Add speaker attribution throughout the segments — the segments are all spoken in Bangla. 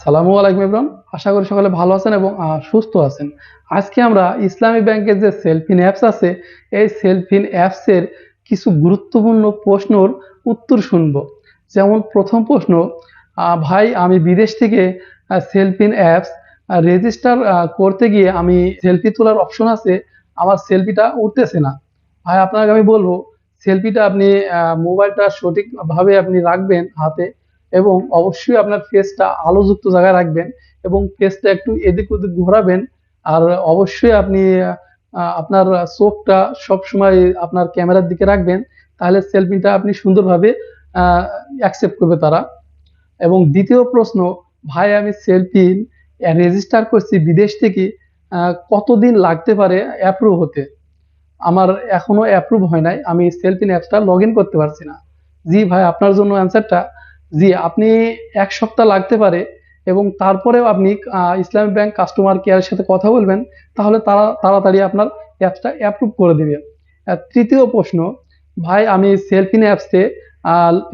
Speaker 1: সালামু আলাইকুম ইব্রান আশা করি সকলে ভালো আছেন এবং সুস্থ আছেন। আজকে আমরা ইসলামী ব্যাংকের যে সেলফিন অ্যাপস আছে, এই সেলফিন অ্যাপসের কিছু গুরুত্বপূর্ণ প্রশ্নর উত্তর শুনব। যেমন প্রথম প্রশ্ন ভাই, আমি বিদেশ থেকে সেলফিন অ্যাপস রেজিস্টার করতে গিয়ে আমি সেলফি তোলার অপশন আছে, আমার সেলফিটা উঠতেছে না। ভাই, আপনাকে আমি বলব, সেলফিটা আপনি মোবাইলটা সঠিকভাবে আপনি রাখবেন হাতে। এবং অবশ্যই আপনার ফেসটা আলোযুক্ত জায়গায় রাখবেন এবং ফেসটা একটু এদিক ওদিক ঘোরাবেন। আর অবশ্যই আপনি আপনার চোখটা সব সময় আপনার ক্যামেরার দিকে রাখবেন। তাহলে সেলফিটা আপনি সুন্দরভাবে অ্যাকসেপ্ট করবে তারা। এবং দ্বিতীয় প্রশ্ন, ভাই, আমি সেলফি রেজিস্টার করছি বিদেশ থেকে কতদিন লাগতে পারে অ্যাপ্রুভ হতে? আমার এখনও অ্যাপ্রুভ হয় নাই। আমি সেলফিন অ্যাপসটা লগ করতে পারছি না। জি ভাই, আপনার জন্য অ্যান্সারটা জি আপনি এক সপ্তাহ লাগতে পারে এবং তারপরেও আপনি ইসলামী ব্যাংক কাস্টমার কেয়ারের সাথে কথা বলবেন, তাহলে তারা তাড়াতাড়ি আপনার অ্যাপসটা অ্যাপ্রুভ করে দিবে। তৃতীয় প্রশ্ন, ভাই আমি সেলফিন অ্যাপসে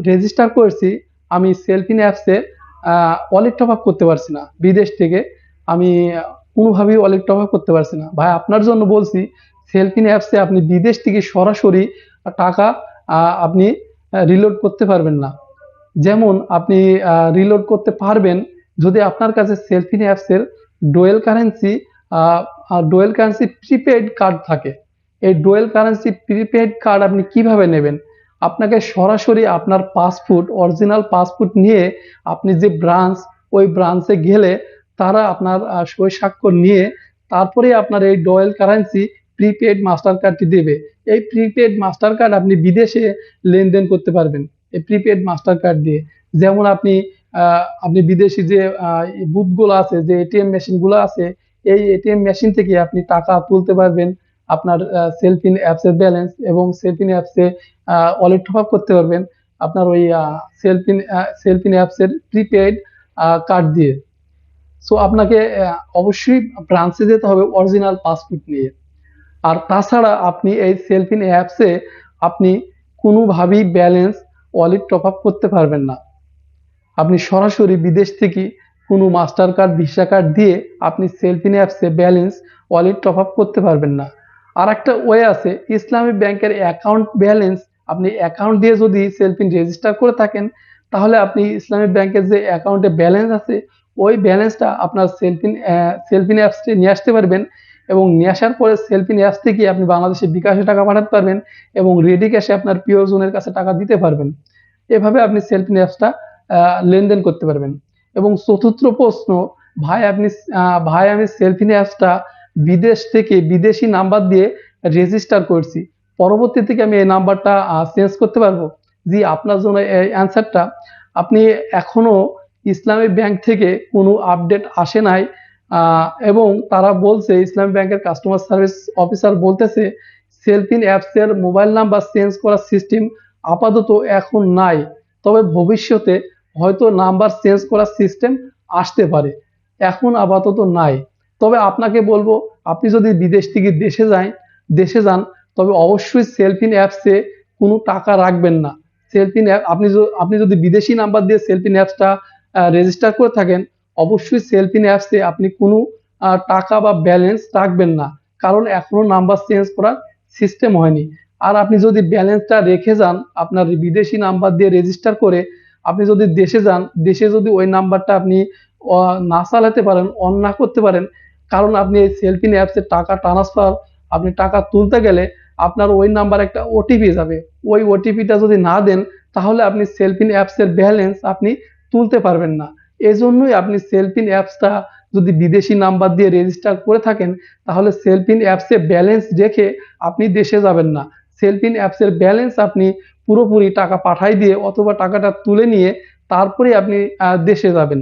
Speaker 1: রেজিস্টার করেছি, আমি সেলফিন অ্যাপসে ওয়ালেট টপ আপ করতে পারছি না। বিদেশ থেকে আমি কোনোভাবেই ওয়ালেট টপ আপ করতে পারছি না। ভাই আপনার জন্য বলছি সেলফিন অ্যাপসে আপনি বিদেশ থেকে সরাসরি টাকা আপনি রিলোড করতে পারবেন না। যেমন আপনি রিলোড করতে পারবেন যদি আপনার কাছে সেলফিন অ্যাপসের dual currency dual currency prepaid card থাকে। এই ডোয়েল কারেন্সি প্রিপেড কার্ড আপনি কীভাবে নেবেন? আপনাকে সরাসরি আপনার পাসপোর্ট অরিজিনাল পাসপোর্ট নিয়ে আপনি যে ব্রাঞ্চ ওই ব্রাঞ্চে গেলে তারা আপনার সই স্বাক্ষর নিয়ে তারপরে আপনার এই ডোয়েল কারেন্সি প্রিপেড মাস্টার কার্ডটি দেবে। এই প্রিপেড মাস্টার কার্ড আপনি বিদেশে লেনদেন করতে পারবেন। প্রিপেড মাস্টার কার্ড দিয়ে। যেমন আপনি আপনি বিদেশি যে বুথগুলো আছে, যে এটিএম মেশিনগুলো আছে, এই এটিএম মেশিন থেকে আপনি টাকা তুলতে পারবেন। আপনার সেলফিন অ্যাপসের ব্যালেন্স এবং সেলফিন অ্যাপসে ওয়ালেট টপ আপ করতে পারবেন। আপনার ওই সেলফিন সেলফিন অ্যাপসের প্রিপেড কার্ড দিয়ে। সো আপনাকে অবশ্যই ব্রাঞ্চে যেতে হবে অরিজিনাল পাসপোর্ট নিয়ে। আর তাছাড়া আপনি এই সেলফিন অ্যাপসে আপনি কোনোভাবেই ব্যালেন্স ওয়ালেট টপ আপ করতে পারবেন না। আপনি সরাসরি বিদেশ থেকে কোনো মাস্টার কার্ড ভিসা কার্ড দিয়ে আপনি সেলফিন অ্যাপসে ব্যালেন্স ওয়ালেট টপ আপ করতে পারবেন না। আর একটা ওয়ে আছে, ইসলামী ব্যাংকের অ্যাকাউন্ট ব্যালেন্স আপনি অ্যাকাউন্ট দিয়ে যদি সেলফিন রেজিস্টার করে থাকেন, তাহলে আপনি ইসলামী ব্যাংকের যে অ্যাকাউন্টে ব্যালেন্স আছে, ওই ব্যালেন্সটা আপনার সেলফিন সেলফিন অ্যাপসে নিয়ে আসতে পারবেন। এবং নিয়ে আসার পরে সেলফিন অ্যাপস থেকে আপনি বাংলাদেশে বিকাশে টাকা পাঠাতে পারবেন এবং রেডি ক্যাশে আপনার প্রিয়জনের কাছে টাকা দিতে পারবেন। এভাবে আপনি সেলফিন অ্যাপসটা আহ, লেনদেন করতে পারবেন। এবং চতুর্থ প্রশ্ন ভাই আপনি ভাই আমি সেলফিন অ্যাপসটা বিদেশ থেকে বিদেশি নাম্বার দিয়ে রেজিস্টার করছি। পরবর্তী থেকে আমি এই নাম্বারটা চেঞ্জ করতে পারব? জি আপনার জন্য এই অ্যান্সারটা আপনি এখনও ইসলামী ব্যাংক থেকে কোনো আপডেট আসে নাই। এবং তারা বলছে, ইসলামী ব্যাংকের কাস্টমার সার্ভিস অফিসার বলতেছে সেলফিন অ্যাপসের মোবাইল নাম্বার চেঞ্জ করার সিস্টেম আপাতত এখন নাই। তবে ভবিষ্যতে হয়তো নাম্বার চেঞ্জ করার সিস্টেম আসতে পারে। এখন আপাতত নাই। তবে আপনাকে বলব, আপনি যদি বিদেশ থেকে দেশে যান দেশে যান, তবে অবশ্যই সেলফিন অ্যাপসে কোনো টাকা রাখবেন না। সেলফিন অ্যাপ আপনি আপনি যদি বিদেশি নাম্বার দিয়ে সেলফিন অ্যাপসটা রেজিস্টার করে থাকেন অবশ্যই সেলফিন অ্যাপসে আপনি কোনো টাকা বা ব্যালেন্স রাখবেন না। কারণ এখনও নাম্বার চেঞ্জ করার সিস্টেম হয়নি। আর আপনি যদি ব্যালেন্সটা রেখে যান, আপনার বিদেশি নাম্বার দিয়ে রেজিস্টার করে আপনি যদি দেশে যান, দেশে যদি ওই নাম্বারটা আপনি না চালাতে পারেন অন না করতে পারেন, কারণ আপনি এই সেলফিন অ্যাপসে টাকা ট্রান্সফার আপনি টাকা তুলতে গেলে আপনার ওই নাম্বার একটা ওটিপি যাবে। ওই ওটিপিটা যদি না দেন, তাহলে আপনি সেলফিন অ্যাপসের ব্যালেন্স আপনি তুলতে পারবেন না। এজন্যই আপনি সেলফিন অ্যাপসটা যদি বিদেশি নাম্বার দিয়ে রেজিস্টার করে থাকেন, তাহলে সেলফিন অ্যাপসে ব্যালেন্স রেখে আপনি দেশে যাবেন না। সেলফিন অ্যাপসের ব্যালেন্স আপনি পুরোপুরি টাকা পাঠাই দিয়ে অথবা টাকাটা তুলে নিয়ে তারপরে আপনি দেশে যাবেন।